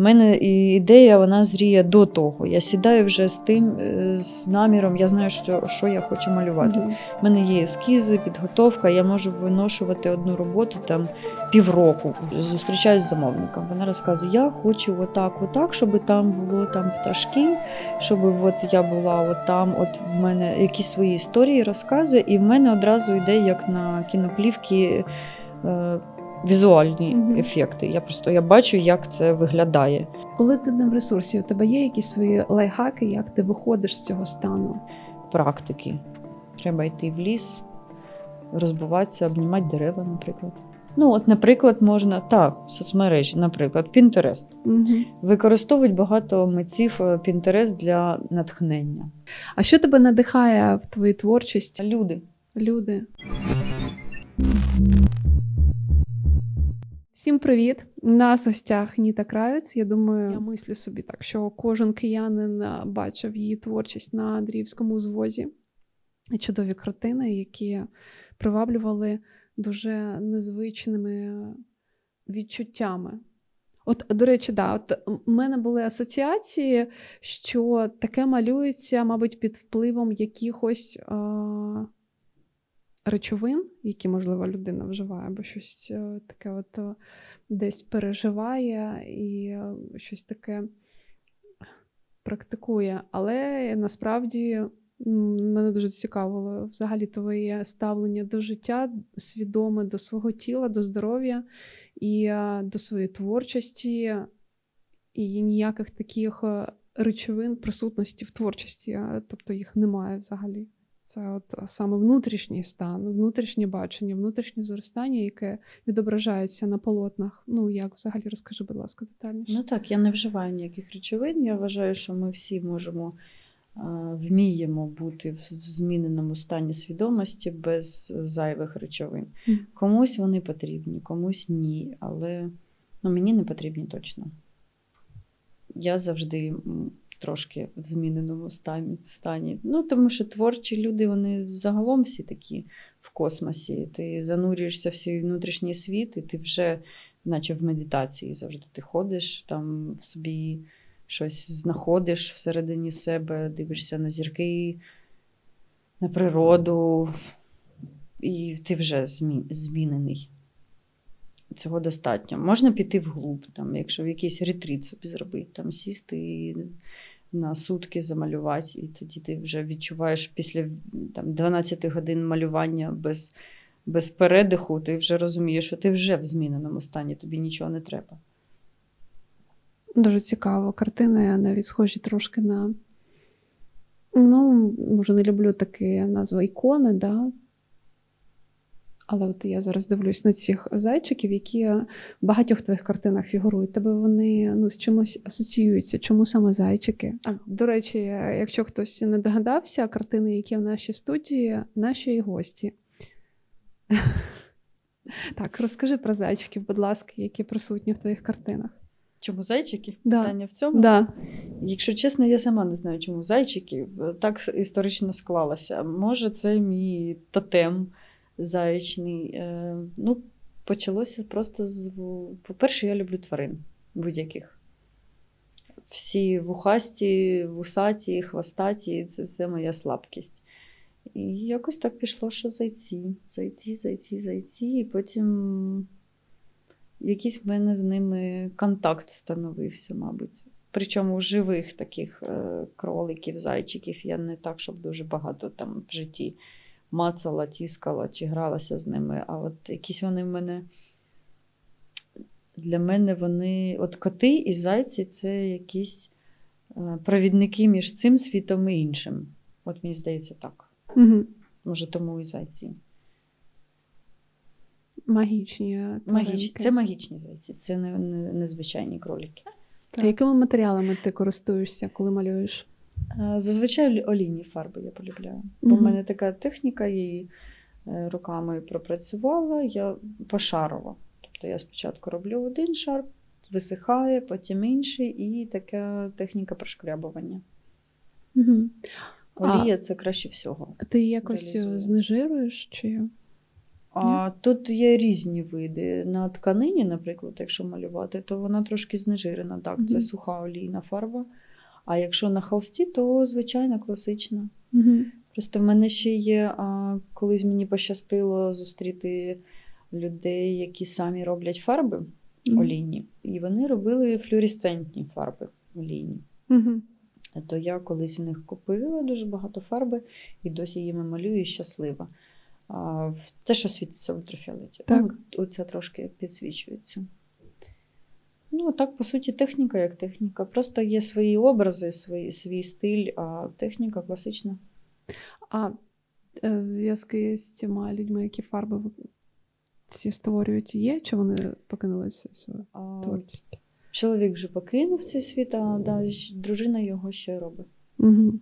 В мене ідея вона зріє до того. Я сідаю вже з тим, е, з наміром, я знаю, що, що я хочу малювати. У мене є ескізи, підготовка, я можу виношувати одну роботу там півроку. Зустрічаюсь з замовником. Вона розказує: я хочу отак, отак, щоб там було там пташки, щоб от я була от там, от в мене якісь свої історії розказує, і в мене одразу йде як на кіноплівки. Візуальні Мгм. ефекти. Я просто я бачу, як це виглядає. Коли ти не в ресурсі, у тебе є якісь свої лайфхаки, як ти виходиш з цього стану? Практики. Треба йти в ліс, розбиватися, обнімати дерева, наприклад. Ну, от, наприклад, можна так, соцмережі, наприклад, Pinterest. Угу. Використовують багато митців е, Pinterest для натхнення. А що тебе надихає в твоїй творчості? Люди. Люди. Всім привіт! На гостях Ніта Кравець. Я думаю, я мислю собі так, що кожен киянин бачив її творчість на Андріївському звозі. Чудові картини, які приваблювали дуже незвичними відчуттями. От, до речі, да, от у мене були асоціації, що таке малюється, мабуть, під впливом якихось. А речовин, які, можливо, людина вживає, або щось е, таке от е, десь переживає і е, щось таке практикує. Але насправді мене дуже цікавило взагалі твоє ставлення до життя, свідоме до свого тіла, до здоров'я і до своєї творчості, і ніяких таких речовин присутності в творчості, тобто їх немає взагалі. Це от саме внутрішній стан, внутрішнє бачення, внутрішнє зростання, яке відображається на полотнах. Ну як взагалі розкажи, будь ласка, детальніше. Ну так, я не вживаю ніяких речовин. Я вважаю, що ми всі можемо вміємо бути в зміненому стані свідомості без зайвих речовин. Комусь вони потрібні, комусь ні. Але ну, мені не потрібні точно. Я завжди трошки в зміненому стані. Ну, тому що творчі люди, вони загалом всі такі в космосі. Ти занурюєшся в свій внутрішній світ, і ти вже, наче в медитації, завжди ти ходиш там в собі щось знаходиш всередині себе, дивишся на зірки, на природу, і ти вже змінений. Цього достатньо. Можна піти вглуб, там, якщо якийсь ретріт собі зробити, там, сісти і на сутки замалювати, і тоді ти вже відчуваєш після там, 12 годин малювання без, без передиху, ти вже розумієш, що ти вже в зміненому стані, тобі нічого не треба. Дуже цікаво. Картини навіть схожі трошки на. Ну, може, не люблю такі назви ікони, да? Але от я зараз дивлюсь на цих зайчиків, які в багатьох твоїх картинах фігурують. Тебе вони ну, з чимось асоціюються. Чому саме зайчики? А, до речі, якщо хтось не догадався, картини, які в нашій студії, наші гості. Так, розкажи про зайчиків, будь ласка, які присутні в твоїх картинах. Чому зайчики? Да. Питання в цьому? Да. Якщо чесно, я сама не знаю, чому зайчики. Так історично склалося. Може, це мій тотем заячний. Е, Ну, почалося просто з. По-перше, я люблю тварин будь-яких. Всі вухасті, вусаті, хвостаті це все моя слабкість. І якось так пішло, що зайці, зайці, зайці, зайці, і потім якийсь в мене з ними контакт становився, мабуть. Причому живих таких е, кроликів, зайчиків я не так, щоб дуже багато там в житті мацала, тіскала чи гралася з ними. А от якісь вони в мене. Для мене вони, от коти і зайці це якісь е, провідники між цим світом і іншим. От мені здається так. Угу. Може, тому і зайці. Магічні. Магіч... Це магічні зайці, це не, не, незвичайні кролики. А якими матеріалами ти користуєшся, коли малюєш? Зазвичай олійні фарби я полюбляю. Бо в мене така техніка, я її е, руками пропрацювала, я пошарова. Тобто я спочатку роблю один шар, висихає, потім інший, і така техніка прошкрябування. Угу. Олія це краще всього. Ти якось знежируєш чи А тут є різні види. На тканині, наприклад, якщо малювати, то вона трошки знежирена. Так, це суха олійна фарба. А якщо на холсті, то звичайна класична. Угу. Просто в мене ще є, а, колись мені пощастило зустріти людей, які самі роблять фарби олійні, і вони робили флюоресцентні фарби олійні. Угу. То я колись у них купила дуже багато фарби і досі їми малюю і щаслива. А, те, що світиться в ультрафіолеті. Так. Ну, оце трошки підсвічується. Ну, а так, по суті, техніка як техніка. Просто є свої образи, свої, свій стиль, а техніка класична. А е, зв'язки з цими людьми, які фарби ці створюють, є? Чи вони покинули свою А, творчість? чоловік вже покинув цей світ, а да, дружина його ще робить. Угу.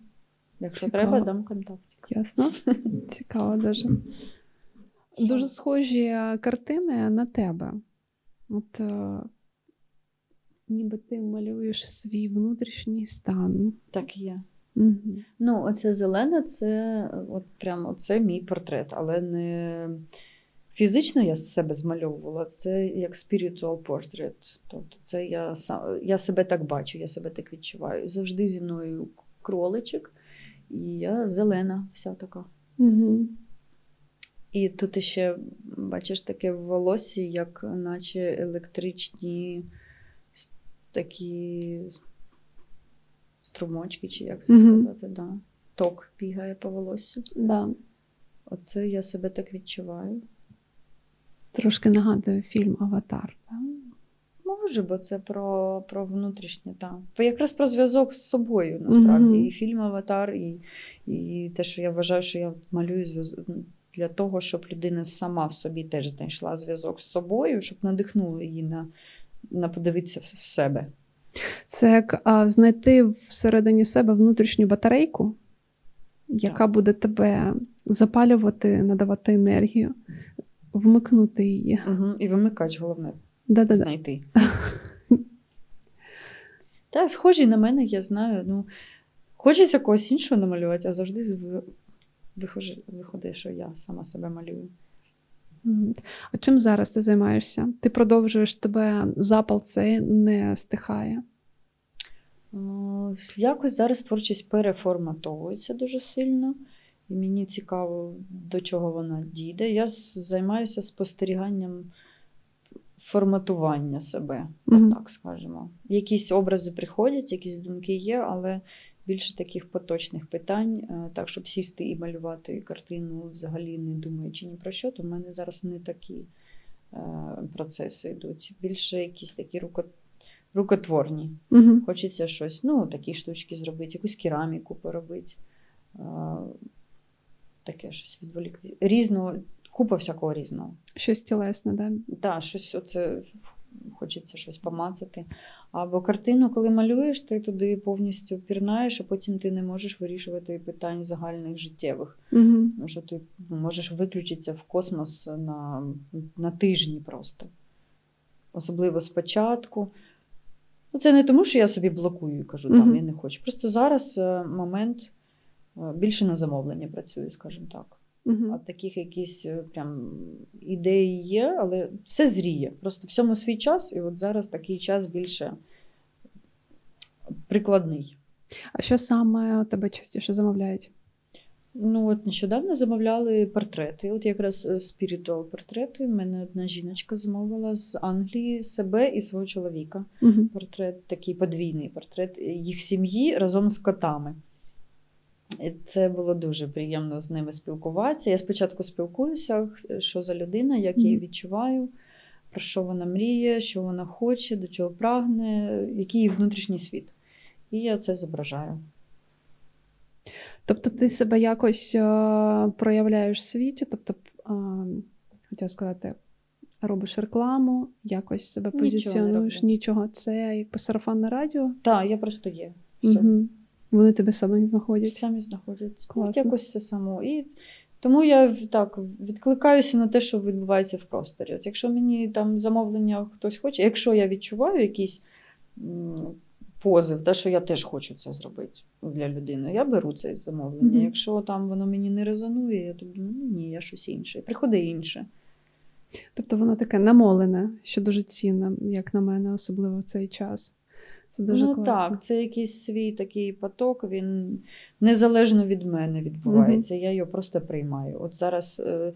Якщо Цікаво. треба, дам контактик. Ясно. Цікаво дуже. Дуже схожі картини на тебе. От е, ніби ти малюєш свій внутрішній стан. Так і є. Угу. Ну, оце зелене, це е, от прямо це мій портрет, але не фізично я себе змальовувала, це як spiritual portrait. Тобто це я сам, я себе так бачу, я себе так відчуваю. Завжди зі мною кроличик, і я зелена, вся така. Угу. І тут ще, бачиш, таке в волосі, як наче електричні такі струмочки, чи як це Мгм. сказати, да. ток бігає по волоссю. Да. Оце я себе так відчуваю. Трошки нагадує фільм Аватар. Да? Може, бо це про, про внутрішнє, так. Якраз про зв'язок з собою, насправді. Мгм. І фільм Аватар, і, і те, що я вважаю, що я малюю зв'язок для того, щоб людина сама в собі теж знайшла зв'язок з собою, щоб надихнуло її на подивитися в себе. Це як а, знайти всередині себе внутрішню батарейку, яка буде тебе запалювати, надавати енергію, вмикнути її. Угу. І вимикач головне Да-да-да. знайти. Та, схожі на мене, я знаю. Ну, хочеться когось іншого намалювати, а завжди виходить, що я сама себе малюю. А чим зараз ти займаєшся? Ти продовжуєш тебе запал цей не стихає. Якось зараз творчість переформатовується дуже сильно, і мені цікаво, до чого вона дійде. Я займаюся спостеріганням форматування себе, Мгм. так скажемо. Якісь образи приходять, якісь думки є, але більше таких поточних питань, е, так, щоб сісти і малювати картину, взагалі не думаючи ні про що, то в мене зараз не такі е, процеси йдуть. Більше якісь такі рукотворні. Угу. Хочеться щось, ну, такі штучки зробити, якусь кераміку поробити. Таке щось відволікти. Різного, купа всякого різного. Щось тілесне, да? Так, щось оце хочеться щось помацати. Або картину, коли малюєш, ти туди повністю пірнаєш, а потім ти не можеш вирішувати питань загальних життєвих. Угу. Тому що ти можеш виключитися в космос на, на тижні просто. Особливо спочатку. Ну, це не тому, що я собі блокую і кажу, там Мгм. я не хочу. Просто зараз е, момент е, більше на замовлення працюю, скажімо так. А Угу. таких якісь е, прям ідеї є, але все зріє. Просто всьому свій час, і от зараз такий час більше прикладний. А що саме у тебе частіше замовляють? Ну, от нещодавно замовляли портрети. От якраз е, спіритуал портрети. У мене одна жіночка замовила з Англії себе і свого чоловіка. Угу. Портрет, такий подвійний портрет їх сім'ї разом з котами. Це було дуже приємно з ними спілкуватися. Я спочатку спілкуюся, що за людина, як я її відчуваю, про що вона мріє, що вона хоче, до чого прагне, який її внутрішній світ. І я це зображаю. Тобто ти себе якось е, проявляєш в світі, тобто, хотіла сказати, робиш рекламу, якось себе позиціонуєш, роблю. нічого. Це якби сарафанне радіо. Так, я просто є. Все. Угу. Вони тебе самі знаходять. Самі знаходять. От Класно. якось все само. І тому я так відкликаюся на те, що відбувається в просторі. От якщо мені там замовлення хтось хоче, якщо я відчуваю якісь м, позив, те, що я теж хочу це зробити для людини. Я беру це замовлення. Мгм. Якщо там воно мені не резонує, я тобі ну ні, я щось інше. Приходи інше. Тобто воно таке намолене, що дуже цінно, як на мене, особливо в цей час. Це дуже ну класно. так, це якийсь свій такий поток, він незалежно від мене відбувається. Я його просто приймаю. От зараз е,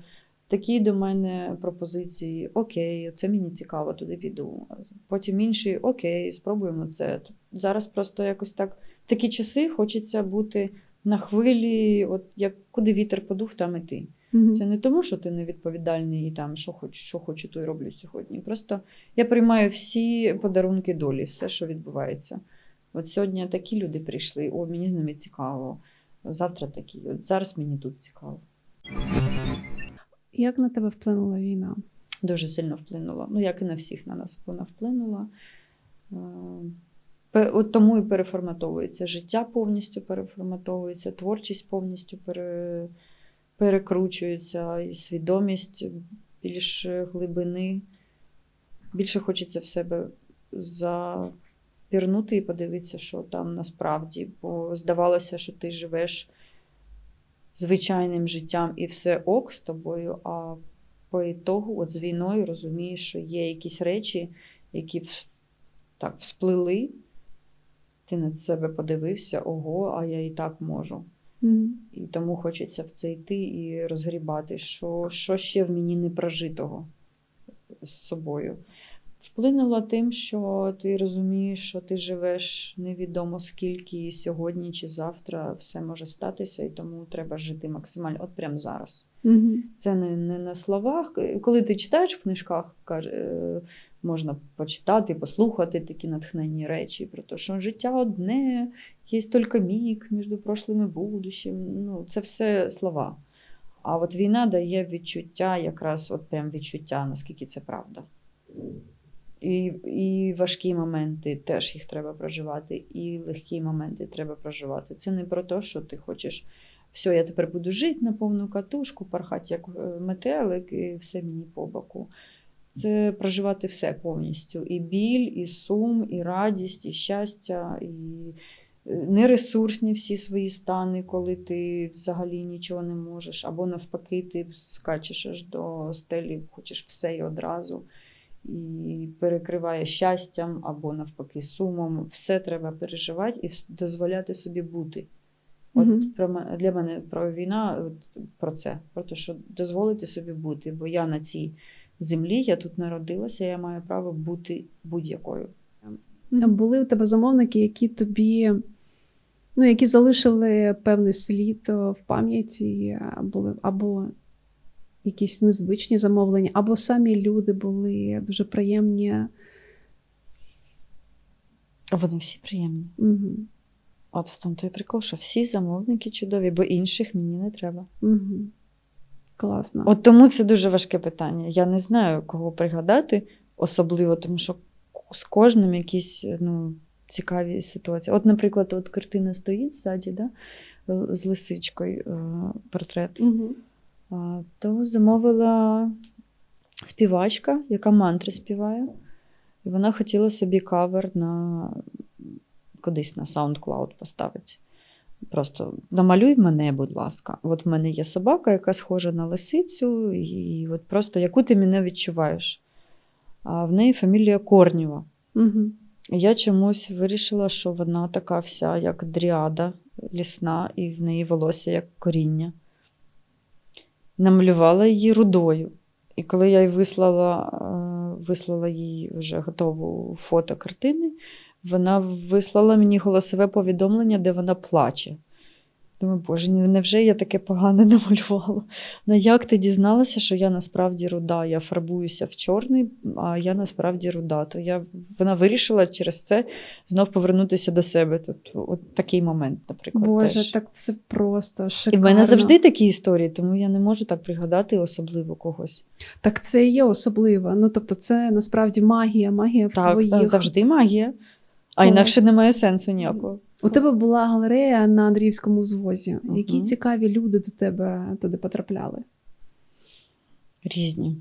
такі до мене пропозиції: окей, це мені цікаво, туди піду. Потім інші окей, спробуємо це. Зараз просто якось так в такі часи хочеться бути на хвилі, от як куди вітер подув, там і Мгм. Це не тому, що ти невідповідальний і там, що хочу, що хочу, то й роблю сьогодні. Просто я приймаю всі подарунки долі, все, що відбувається. От сьогодні такі люди прийшли, о, мені з ними цікаво. Завтра такі. От зараз мені тут цікаво. Як на тебе вплинула війна? Дуже сильно вплинуло. Ну, як і на всіх на нас вона вплинула. Е, От тому і переформатовується життя повністю переформатовується, творчість повністю пере, перекручується, і свідомість більш глибини. Більше хочеться в себе запірнути і подивитися, що там насправді. Бо здавалося, що ти живеш звичайним життям і все ок з тобою, а по ітогу, от з війною розумієш, що є якісь речі, які так всплили. Ти на себе подивився, ого, а я і так можу. Мгм. І тому хочеться в це йти і розгрібати, що, що ще в мені не прожитого з собою. Вплинуло тим, що ти розумієш, що ти живеш невідомо скільки і сьогодні чи завтра все може статися, і тому треба жити максимально от прямо зараз. Мгм. Це не, не на словах. Коли ти читаєш в книжках, каже, е, можна почитати, послухати такі натхненні речі про те, що життя одне, є тільки мік між прошлим і будущим. Ну, це все слова. А от війна дає відчуття, якраз от прям відчуття, наскільки це правда. І, і важкі моменти теж їх треба проживати, і легкі моменти треба проживати. Це не про те, що ти хочеш все, я тепер буду жити на повну катушку, пархати як е, метелик, і все мені по боку. Це проживати все повністю: і біль, і сум, і радість, і щастя, і е, нересурсні всі свої стани, коли ти взагалі нічого не можеш, або навпаки, ти скачеш аж до стелі, хочеш все і одразу. І перекриває щастям або навпаки сумом. Все треба переживати і дозволяти собі бути. От Мгм. про для мене про війна про це, про те, що дозволити собі бути, бо я на цій землі, я тут народилася, я маю право бути будь-якою. Були у тебе замовники, які тобі, ну, які залишили певний слід е, в пам'яті, а, були або якісь незвичні замовлення, або самі люди були дуже приємні. Вони всі приємні. Угу. От в тому той прикол, що всі замовники чудові, бо інших мені не треба. Угу. Класно. От тому це дуже важке питання. Я не знаю, кого пригадати, особливо, тому що з кожним якісь ну, цікаві ситуації. От, наприклад, от картина стоїть ззаді, да? з лисичкою е, портрет. Угу. То замовила співачка, яка мантри співає. І вона хотіла собі кавер на кудись на SoundCloud поставити. Просто намалюй мене, будь ласка. От в мене є собака, яка схожа на лисицю, і от просто яку ти мене відчуваєш. А в неї фамілія Корнєва. Угу. Я чомусь вирішила, що вона така вся, як дріада лісна, і в неї волосся як коріння. Намалювала її рудою. І коли я їй вислала, е, вислала їй вже готову фото картини, вона вислала мені голосове повідомлення, де вона плаче. Думаю, боже, невже я таке погане намалювала? Ну як ти дізналася, що я насправді руда? Я фарбуюся в чорний, а я насправді руда. То я, вона вирішила через це знов повернутися до себе. Тобто, от такий момент, наприклад. Боже, теж. так це просто І в мене завжди такі історії, тому я не можу так пригадати особливо когось. Так це і є особливо. Ну, тобто, це насправді магія, магія в Так, твоїх. та, завжди магія. А інакше немає сенсу ніякого. У тебе була галерея на Андріївському звозі. Які цікаві люди до тебе туди потрапляли? Різні.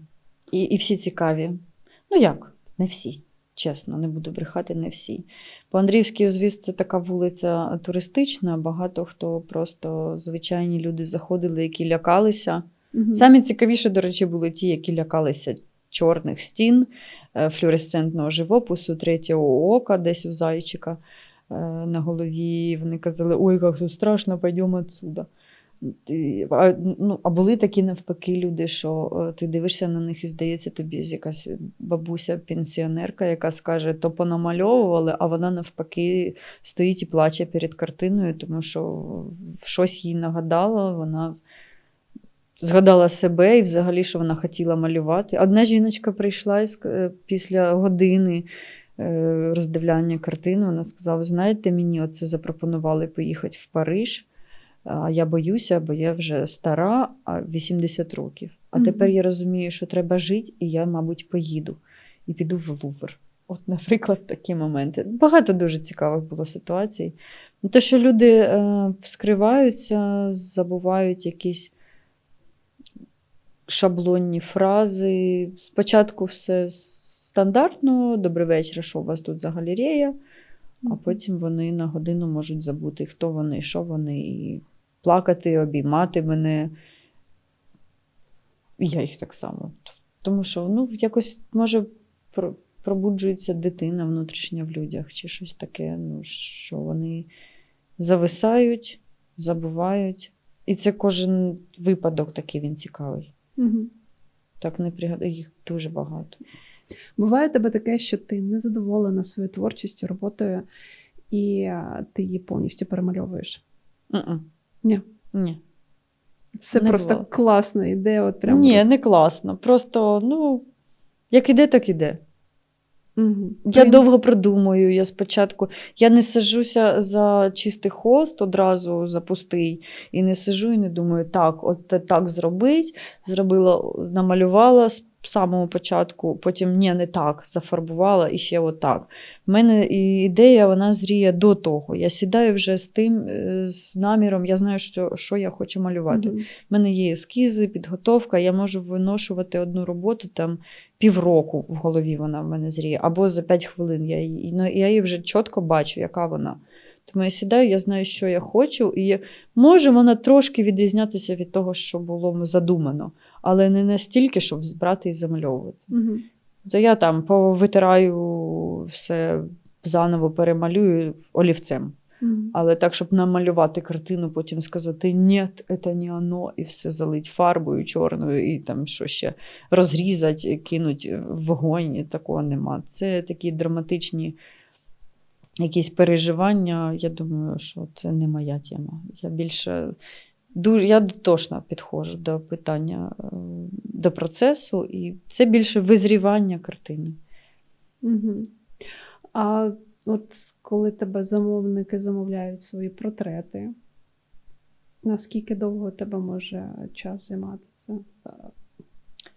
І, і всі цікаві. Ну як? Не всі. Чесно, не буду брехати, не всі. По Андріївській узвіз це така вулиця туристична. Багато хто просто звичайні люди заходили, які лякалися. Мгм. Самі цікавіше, до речі, були ті, які лякалися чорних стін, е, флюоресцентного живопису, третього ока, десь у зайчика е, на голові. Вони казали: ой, як тут страшно, пойдемо. Ти- А, ну, а були такі навпаки люди, що е, ти дивишся на них і здається, тобі якась бабуся-пенсіонерка, яка скаже, то понамальовували, а вона навпаки стоїть і плаче перед картиною, тому що щось їй нагадало, вона згадала себе і взагалі, що вона хотіла малювати. Одна жіночка прийшла і е, після години е, роздивляння картини. Вона сказала: знаєте, мені оце запропонували поїхати в Париж. А я боюся, бо я вже стара, 80 років. А Мгм. тепер я розумію, що треба жити, і я, мабуть, поїду і піду в Лувр. От, наприклад, такі моменти. Багато дуже цікавих було ситуацій. Ну, Те, що люди е, вскриваються, забувають якісь шаблонні фрази. Спочатку все стандартно, добрий вечір, що у вас тут за галерея, а потім вони на годину можуть забути, хто вони, що вони, і плакати, обіймати мене. І я їх так само. Тому що ну, якось може пробуджується дитина внутрішня в людях, чи щось таке, ну, що вони зависають, забувають. І це кожен випадок такий він цікавий. Мгм. Так не пригадую, їх дуже багато. Буває у тебе таке, що ти не задоволена своєю творчістю, роботою, і ти її повністю перемальовуєш. Ні. Ні. Це Не просто було. класно йде, от прямо. Ні, не класно. Просто, ну, як іде, так іде. Угу. Я довго продумую. Я спочатку я не сажуся за чистий хост одразу за пустий, і не сижу і не думаю, так, от так зробить, зробила, намалювала з самого початку, потім ні, не так, зафарбувала і ще отак. У мене ідея вона зріє до того. Я сідаю вже з тим, е, з наміром, я знаю, що, що я хочу малювати. У Мгм. мене є ескізи, підготовка, я можу виношувати одну роботу там півроку в голові вона в мене зріє, або за 5 хвилин. Я її, ну, я її вже чітко бачу, яка вона. Тому я сідаю, я знаю, що я хочу, і може вона трошки відрізнятися від того, що було задумано, але не настільки, щоб брати і замальовувати. Мгм. То я там повитираю все заново перемалюю олівцем. Але так, щоб намалювати картину, потім сказати ні, це не оно, і все залить фарбою чорною, і там що ще розрізати, кинуть в вогонь, такого нема. Це такі драматичні якісь переживання. Я думаю, що це не моя тема. Я більше дуже я дотошно підходжу до питання, е, до процесу, і це більше визрівання картини. Мгм. А от коли тебе замовники замовляють свої портрети, наскільки довго тебе може час займати це? Е,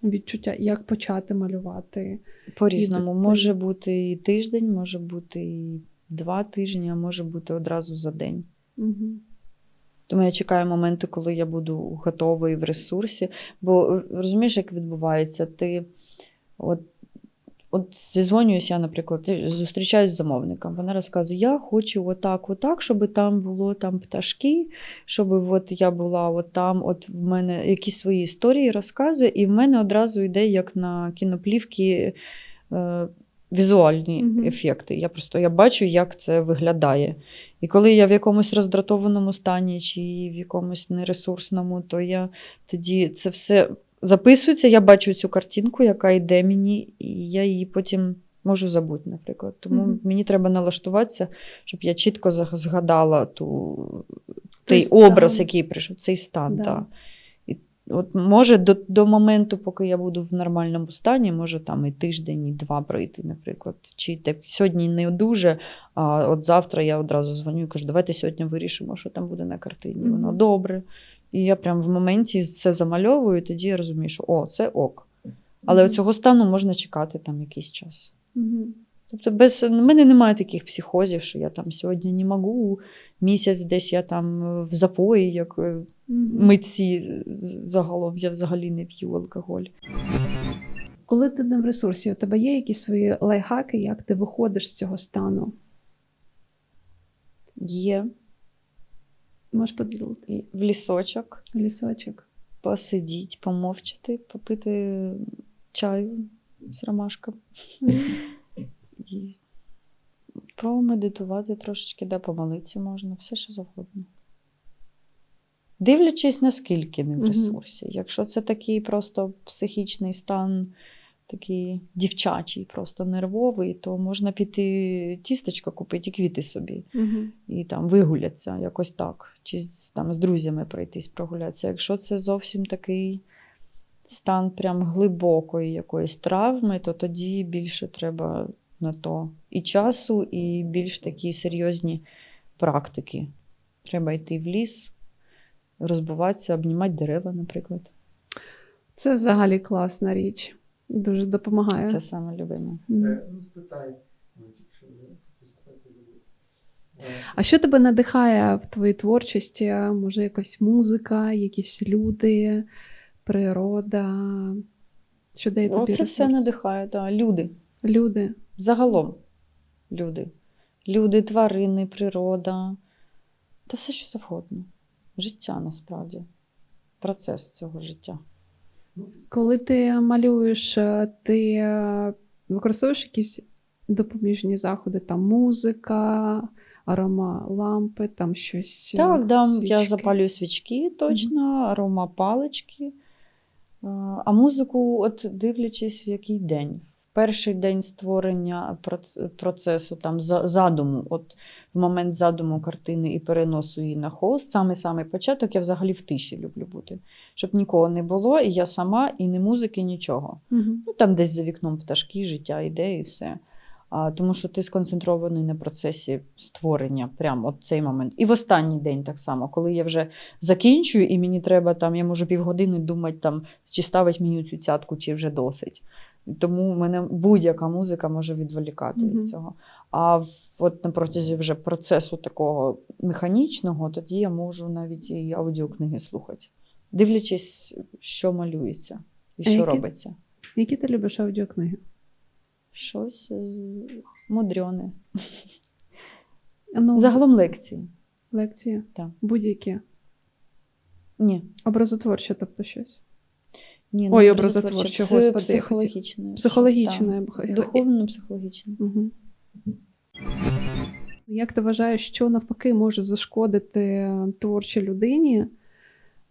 Відчуття, як почати малювати? По-різному. Може бути і тиждень, може бути і два тижні, а може бути одразу за день. Угу. Тому я чекаю моменту, коли я буду готовий в ресурсі. Бо е, розумієш, як відбувається, ти от, от зізвонююсь я, наприклад, зустрічаюсь з замовником. Вона розказує: я хочу отак, отак, щоб там було там пташки, щоб от я була от там, от в мене якісь свої історії розказує, і в мене одразу йде як на кіноплівки. Е, Візуальні Мгм. ефекти. Я просто я бачу, як це виглядає. І коли я в якомусь роздратованому стані чи в якомусь нересурсному, то я тоді це все записується, я бачу цю картинку, яка йде мені, і я її потім можу забути, наприклад. Тому Мгм. мені треба налаштуватися, щоб я чітко згадала ту, Той той образ, який прийшов, цей стан. Да. Да. От може до, до моменту, поки я буду в нормальному стані, може там і тиждень, і два пройти, наприклад. Чи так сьогодні не дуже, а от завтра я одразу дзвоню і кажу, давайте сьогодні вирішимо, що там буде на картині. Воно добре. І я прям в моменті це замальовую, і тоді я розумію, що о, це ок. Але Мгм. цього стану можна чекати там якийсь час. Угу. Тобто, без в мене немає таких психозів, що я там сьогодні не можу, місяць десь я там е, в запої, як е, митці загалом я взагалі не п'ю алкоголь. Коли ти не в ресурсі, у тебе є якісь свої лайфхаки, як ти виходиш з цього стану? Є Можеш поділитися? в лісочок Лісочок. посидіть, помовчати, попити чаю з ромашком. І промедитувати трошечки, да, помолитися можна, все що завгодно. Дивлячись, наскільки не в ресурсі. Якщо це такий просто психічний стан, такий дівчачий, просто нервовий, то можна піти тістечко купити і квіти собі і там вигуляться якось так, чи там з друзями пройтись прогулятися. Якщо це зовсім такий стан прям глибокої якоїсь травми, то тоді більше треба на то і часу, і більш такі серйозні практики. Треба йти в ліс, розбиватися, обнімати дерева, наприклад. Це взагалі класна річ. Дуже допомагає. Це саме любиме. Е, А що тебе надихає в твоїй творчості? Може, якась музика, якісь люди, природа? Що дає тобі все ресурс? надихає, так. люди. Люди. Загалом люди. Люди, тварини, природа. Та все, що завгодно. Життя насправді. Процес цього життя. Коли ти малюєш, е, ти е, використовуєш якісь допоміжні заходи, там музика, арома лампи, там щось. е, Так, да, я запалюю свічки точно, арома палички. А а музику, от дивлячись, в який день. Перший день створення процесу, там задуму, от в момент задуму картини і переносу її на холст, саме самий початок, я взагалі в тиші люблю бути. Щоб нікого не було, і я сама, і не музики, нічого. Мгм. Ну, там десь за вікном пташки, життя йде і все. А, тому що ти сконцентрований на процесі створення, прямо от цей момент. І в останній день так само, коли я вже закінчую, і мені треба там, я можу півгодини думати, там, чи ставить мені цю цятку, чи вже досить. Тому мене будь-яка музика може відволікати Мгм. від цього. А от на протязі вже процесу такого механічного, тоді я можу навіть і аудіокниги слухати, дивлячись, що малюється і А що які- робиться. Які ти любиш аудіокниги? Щось з- мудрьоне. Ну, Загалом лекції. лекції? Так. Будь-які. Ні. Образотворче, тобто щось. Ні, Ой, не образотворче, господи, психологічне. Психологічне. Духовно-психологічне. Угу. Як ти вважаєш, що навпаки може зашкодити творчій людині?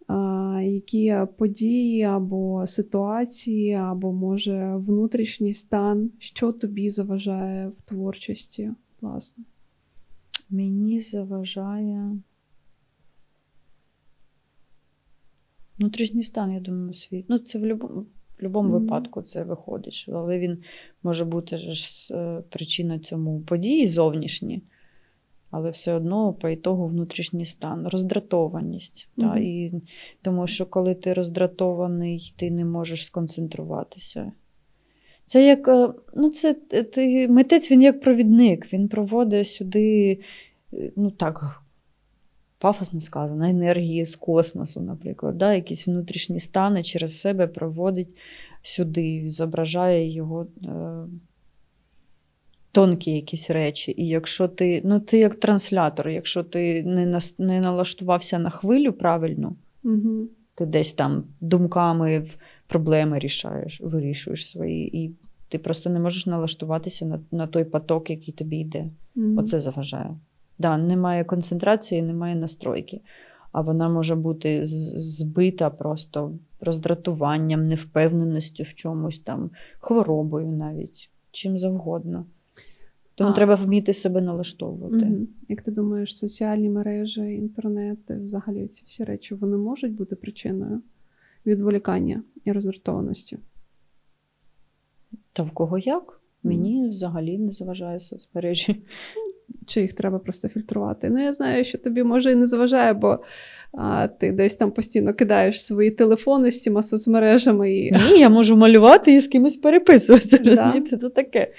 А, які події або ситуації, або може внутрішній стан, що тобі заважає в творчості, власне? Мені заважає. Внутрішній стан, я думаю, свій. Ну, це в будь-якому в будь-якому Мгм. випадку це виходить. Що, але він може бути ж е, причина цьому події зовнішні, але все одно по ітогу внутрішній стан, роздратованість. Та, і, тому що коли ти роздратований, ти не можеш сконцентруватися. Це як е, ну, це е, ти, митець він як провідник, він проводить сюди, ну так, пафосно сказано, енергії з космосу, наприклад, да, якісь внутрішні стани через себе проводить сюди, зображає його е, тонкі якісь речі. І якщо ти, ну ти як транслятор, якщо ти не, нас, не налаштувався на хвилю правильно, Угу. ти десь там думками проблеми рішаєш, вирішуєш свої, і ти просто не можеш налаштуватися на, на той поток, який тобі йде. Оце заважає. Да, немає концентрації, немає настройки. А вона може бути збита просто роздратуванням, невпевненістю в чомусь там, хворобою навіть, чим завгодно. Тому А. треба вміти себе налаштовувати. Угу. Як ти думаєш, соціальні мережі, інтернет, взагалі ці всі речі вони можуть бути причиною відволікання і роздратованості? Та в кого як? Мені взагалі не заважає соцмережі. Чи їх треба просто фільтрувати? Ну, я знаю, що тобі може і не заважає, бо а, ти десь там постійно кидаєш свої телефони з цими соцмережами і Ні, я можу малювати і з кимось переписуватися. Да. Розумієте, то таке.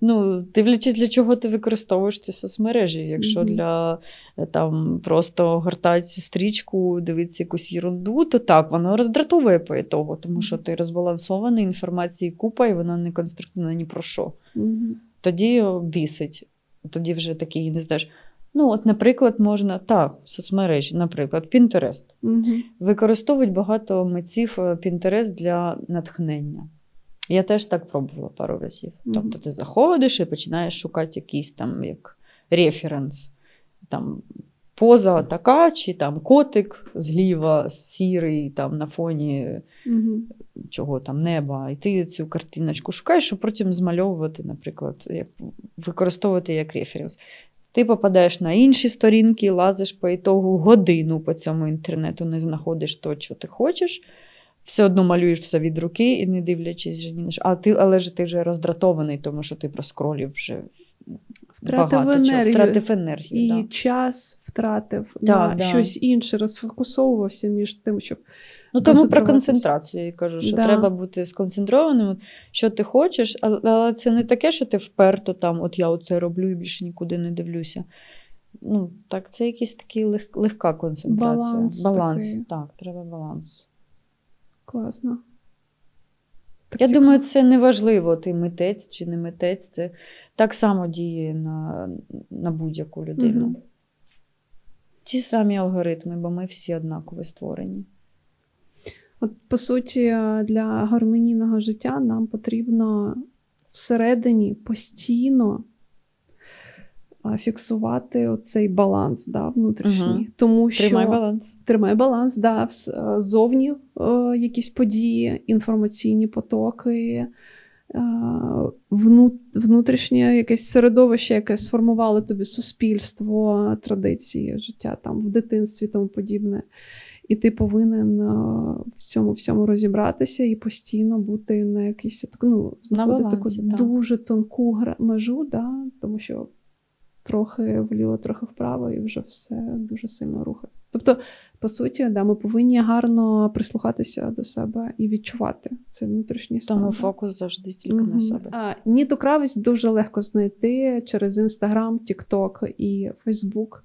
Ну, дивлячись, для чого ти використовуєш ці соцмережі. Якщо Мгм. для е, там просто гортати стрічку, дивитися якусь ерунду, то так, воно роздратовує по ітогу, тому що ти розбалансований, інформації купа, і вона не конструктивна ні про що. Мгм. Тоді бісить. Тоді вже такий не знаєш. Ну, от, наприклад, можна так, соцмережі, наприклад, Pinterest. Угу. Використовують багато митців е, Pinterest для натхнення. Я теж так пробувала пару разів. Угу. Тобто ти заходиш і починаєш шукати якийсь там як референс. Там поза така, чи там котик зліва, сірий, там на фоні Мгм. чого там неба. І ти цю картиночку шукаєш, щоб потім змальовувати, наприклад, як, використовувати як референс. Ти попадаєш на інші сторінки, лазиш по ітогу годину по цьому інтернету, не знаходиш то, що ти хочеш. Все одно малюєш все від руки і не дивлячись вже ні на що. А ти, але ж ти вже роздратований, тому що ти проскролів вже Втратив багато чого. Втратив енергію. І да. час втратив Да, на да. щось інше, розфокусовувався між тим, щоб Ну, тому про концентрацію я кажу, що Да. треба бути сконцентрованим, що ти хочеш, але, це не таке, що ти вперто там, от я оце роблю і більше нікуди не дивлюся. Ну, так, це якась така лег, легка концентрація. Баланс баланс такий. так, треба баланс. класно. Так Я цікаво. думаю, це не важливо, ти митець чи не митець. Це так само діє на, на будь-яку людину. Мгм. Ті самі алгоритми, бо ми всі однаково створені. От, по суті, для гармонійного життя нам потрібно всередині постійно фіксувати цей баланс да, внутрішній. Мгм. Тому що Тримай баланс. тримай баланс, да, е, зовні е, якісь події, інформаційні потоки, е, внутрішнє якесь середовище, яке сформувало тобі суспільство, традиції життя там в дитинстві тому подібне. І ти повинен е, в цьому всьому розібратися і постійно бути на якійсь ну, знаходити таку так. дуже тонку межу, да, тому що трохи вліво, трохи вправо, і вже все дуже сильно рухається. Тобто, по суті, да, ми повинні гарно прислухатися до себе і відчувати цей внутрішній стан. Тому фокус завжди тільки Мгм. на себе. А, Ніту Кравець дуже легко знайти через Інстаграм, Тікток і Фейсбук,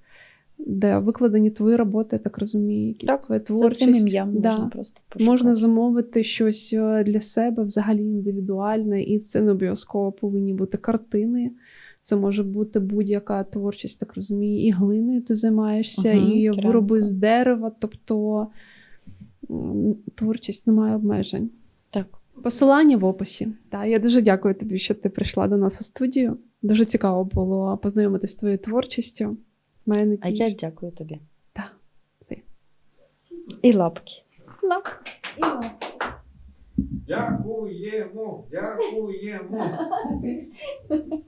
де викладені твої роботи, я так розумію, якісь Так, твоя творчість. цим ім'ям Да. можна просто пошукати. Можна замовити щось е, для себе взагалі індивідуальне, і це не обов'язково повинні бути картини. Це може бути будь-яка творчість, так розумію, і глиною ти займаєшся, Мгм, і вироби з дерева. Тобто творчість не має обмежень. Так. Посилання в описі. Так, я дуже дякую тобі, що ти прийшла до нас у студію. Дуже цікаво було познайомитися з твоєю творчістю. Маю А надію, я що- дякую тобі. Так, все. І лапки. Лап. І лап. Дякуємо, дякуємо.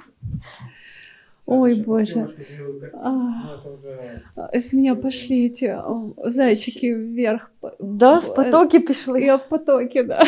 Ой, Сейчас Боже. девушка сделает картину. А. Ну, это уже- С меня пошли эти о, зайчики вверх. Да, в потоки пішли. Я в потоке, да.